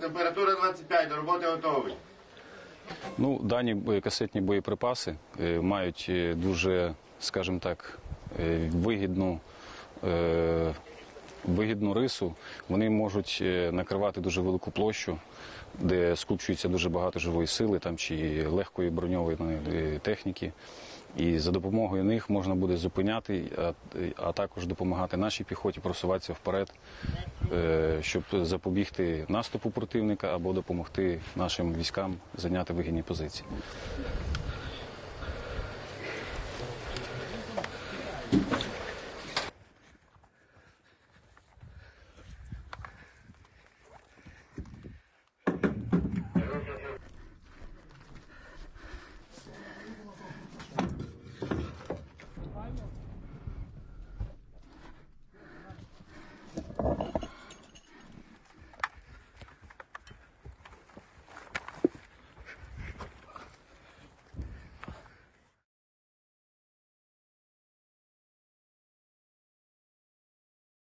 температура 25, до роботи готовий. Ну, дані касетні боєприпаси е, мають е, дуже, скажімо так, е, вигідну, е, вигідну рису. Вони можуть е, накривати дуже велику площу, де скупчується дуже багато живої сили там, чи легкої броньованої е, техніки. І за допомогою них можна буде зупиняти, а, а також допомагати нашій піхоті просуватися вперед, е, щоб запобігти наступу противника або допомогти нашим військам зайняти вигідні позиції.